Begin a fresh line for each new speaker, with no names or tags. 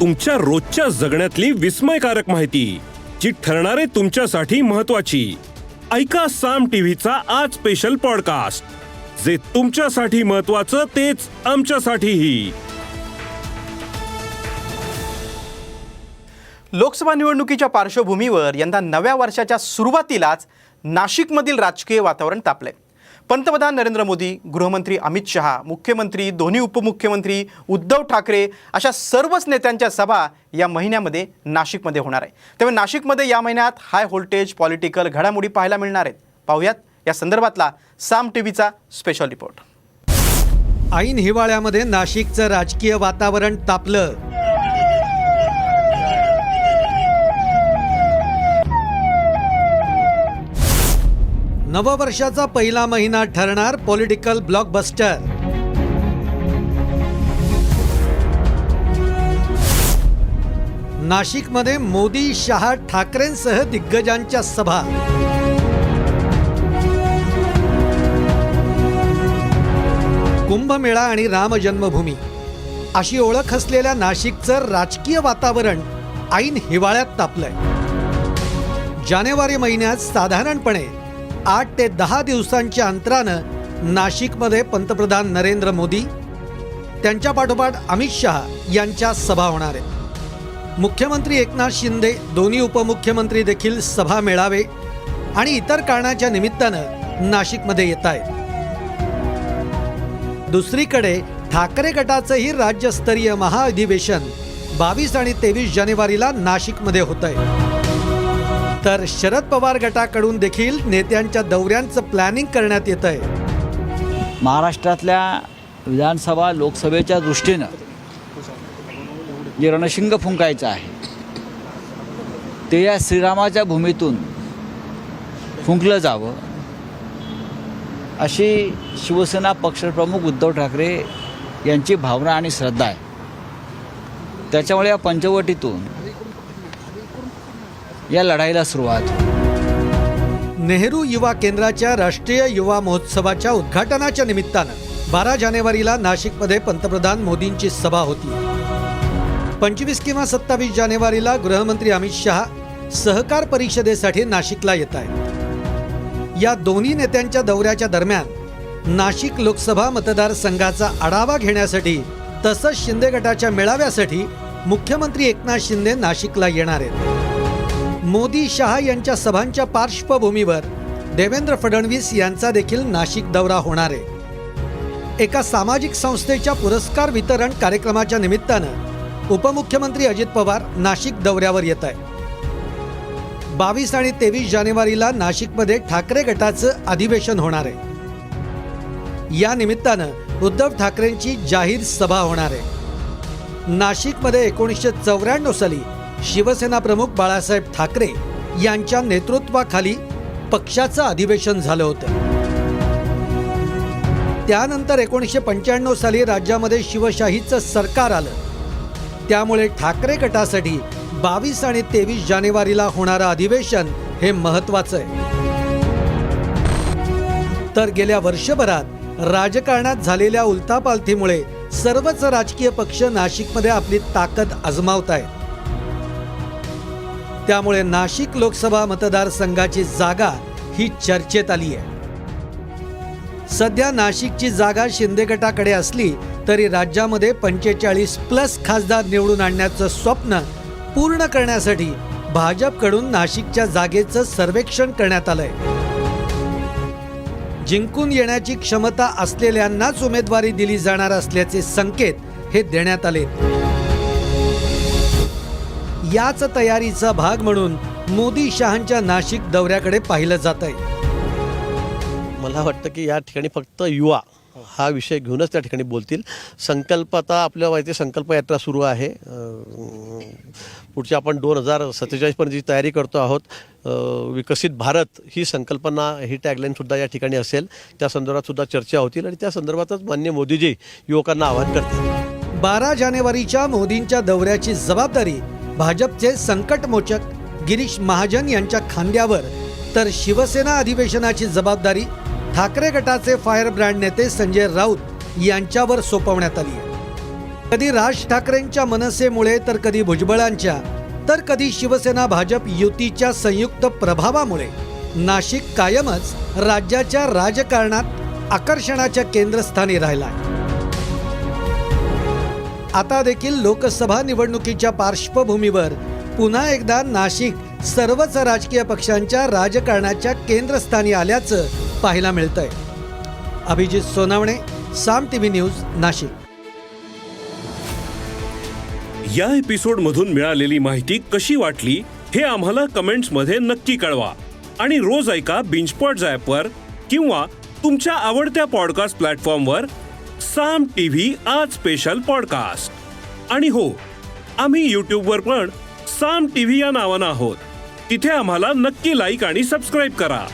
तुमच्या रोजच्या जगण्यातली विस्मयकारक माहिती जी ठरणारे तुमच्यासाठी महत्वाची ऐका साम टीव्हीचा आज स्पेशल पॉडकास्ट जे तुमच्यासाठी महत्वाचं तेच आमच्यासाठीही.
लोकसभा निवडणुकीच्या पार्श्वभूमीवर यंदा नव्या वर्षाच्या सुरुवातीलाच नाशिकमधील राजकीय वातावरण तापलंय. पंतप्रधान नरेंद्र मोदी गृहमंत्री अमित शहा मुख्यमंत्री दोन्ही उपमुख्यमंत्री उद्धव ठाकरे अशा सर्वच नेत्यांच्या सभा या महिन्यामध्ये नाशिकमध्ये होणार आहे. त्यामुळे नाशिकमध्ये या महिन्यात हाय व्होल्टेज पॉलिटिकल घडामोडी पाहायला मिळणार आहेत. पाहुयात या संदर्भातला साम टीव्हीचा स्पेशल रिपोर्ट
ऐन हिवाळ्यामध्ये नाशिकचं राजकीय वातावरण तापलं. नववर्षाचा पहिला महिना ठरणार पॉलिटिकल ब्लॉकबस्टर नाशिकमध्ये मोदी शहा ठाकरेंसह दिग्गजांच्या सभा. कुंभमेळा आणि राम जन्मभूमी अशी ओळख असलेल्या नाशिकचं राजकीय वातावरण ऐन हिवाळ्यात तापलंय. जानेवारी महिन्यात साधारणपणे आठ ते दहा दिवसांच्या अंतरानं नाशिकमध्ये पंतप्रधान नरेंद्र मोदी त्यांच्या पाठोपाठ अमित शहा यांच्या सभा होणार आहेत. मुख्यमंत्री एकनाथ शिंदे दोन्ही उपमुख्यमंत्री देखील सभा मेळावे आणि इतर कारणाच्या निमित्तानं नाशिकमध्ये येत आहेत. दुसरीकडे ठाकरे गटाचंही राज्यस्तरीय महाअधिवेशन बावीस आणि तेवीस जानेवारीला नाशिकमध्ये होत आहे तर शरद पवार गटाकडून देखील नेत्यांच्या दौऱ्यांचं प्लॅनिंग करण्यात येत आहे
महाराष्ट्रातल्या विधानसभा लोकसभेच्या दृष्टीनं जे रणशिंग फुंकायचं आहे ते या श्रीरामाच्या भूमीतून फुंकलं जावं अशी शिवसेना पक्षप्रमुख उद्धव ठाकरे यांची भावना आणि श्रद्धा आहे. त्याच्यामुळे या पंचवटीतून या लढाईला सुरुवात.
नेहरू युवा केंद्राच्या राष्ट्रीय युवा महोत्सवाच्या उद्घाटनाच्या निमित्तानं बारा जानेवारीला नाशिकमध्ये पंतप्रधान मोदींची सभा होती. पंचवीस किंवा सत्तावीस जानेवारीला गृहमंत्री अमित शहा सहकार परिषदेसाठी नाशिकला येत आहेत. या दोन्ही नेत्यांच्या दौऱ्याच्या दरम्यान नाशिक लोकसभा मतदारसंघाचा आढावा घेण्यासाठी तसंच शिंदे गटाच्या मेळाव्यासाठी मुख्यमंत्री एकनाथ शिंदे नाशिकला येणार आहेत. मोदी शहा यांच्या सभांच्या पार्श्वभूमीवर देवेंद्र फडणवीस यांचा देखील नाशिक दौरा होणार आहे. एका सामाजिक संस्थेच्या पुरस्कार वितरण कार्यक्रमाच्या निमित्तानं उपमुख्यमंत्री अजित पवार नाशिक दौऱ्यावर येत आहे बावीस आणि तेवीस जानेवारीला नाशिकमध्ये ठाकरे गटाचं अधिवेशन होणार आहे. या निमित्तानं उद्धव ठाकरेंची जाहीर सभा होणार आहे. नाशिकमध्ये एकोणीसशे चौऱ्याण्णव साली शिवसेना प्रमुख बाळासाहेब ठाकरे यांच्या नेतृत्वाखाली पक्षाचं अधिवेशन झालं होतं. त्यानंतर एकोणीसशे पंच्याण्णव साली राज्यामध्ये शिवशाहीचं सरकार आलं. त्यामुळे ठाकरे गटासाठी बावीस आणि तेवीस जानेवारीला होणारं अधिवेशन हे महत्वाचं आहे. तर गेल्या वर्षभरात राजकारणात झालेल्या उलथापालथीमुळे सर्वच राजकीय पक्ष नाशिकमध्ये आपली ताकद आजमावत आहेत त्यामुळे नाशिक लोकसभा मतदारसंघाची जागा ही चर्चेत आली आहे. सध्या नाशिकची जागा शिंदे गटाकडे असली तरी राज्यामध्ये पंचेचाळीस प्लस खासदार निवडून आणण्याचं स्वप्न पूर्ण करण्यासाठी भाजपकडून नाशिकच्या जागेचं सर्वेक्षण करण्यात आलंय. जिंकून येण्याची क्षमता असलेल्यांनाच उमेदवारी दिली जाणार असल्याचे संकेत हे देण्यात आले याच तयारीचा भाग म्हणून मोदी शहांच्या नाशिक दौऱ्याकडे पाहिलं जात आहे
मला वाटतं की या ठिकाणी फक्त युवा हा विषय घेऊनच त्या ठिकाणी बोलतील. संकल्प आता आपल्याला माहिती संकल्प यात्रा सुरू आहे. पुढची आपण दोन हजार सत्तेचाळीसपर्यंत जी तयारी करतो आहोत विकसित भारत ही संकल्पना ही टॅगलाईनसुद्धा या ठिकाणी असेल. त्या संदर्भात सुद्धा चर्चा होतील आणि त्या संदर्भातच मान्य मोदीजी युवकांना आवाहन करतील.
बारा जानेवारीच्या मोदींच्या दौऱ्याची जबाबदारी भाजपचे संकटमोचक गिरीश महाजन यांच्या खांद्यावर तर शिवसेना अधिवेशनाची जबाबदारी ठाकरे गटाचे फायर ब्रँड नेते संजय राऊत यांच्यावर सोपवण्यात आली कधी राज ठाकरेंच्या मनसेमुळे तर कधी भुजबळांच्या तर कधी शिवसेना भाजप युतीच्या संयुक्त प्रभावामुळे. नाशिक कायमच राज्याच्या राजकारणात आकर्षणाच्या केंद्रस्थानी राहिला आता देखील लोकसभा निवडणुकीच्या पार्श्वभूमीवर पुन्हा एकदा नाशिक सर्वच राजकीय पक्षांच्या राजकारणाच्या केंद्रस्थानी आल्याचं पाहायला मिळतंय. Abhijit Sonawane Saam TV news Nashik.
या एपिसोड मधून मिळालेली माहिती कशी वाटली हे आम्हाला कमेंट्समध्ये नक्की कळवा. आणि रोज ऐका बिंचपॉट वर किंवा तुमच्या आवडत्या पॉडकास्ट प्लॅटफॉर्मवर साम टीव्ही आज स्पेशल पॉडकास्ट आणि हो आम्ही यूट्यूबवर पण साम टीव्ही या नावानं आहोत. तिथे आम्हाला नक्की लाईक आणि सबस्क्राईब करा.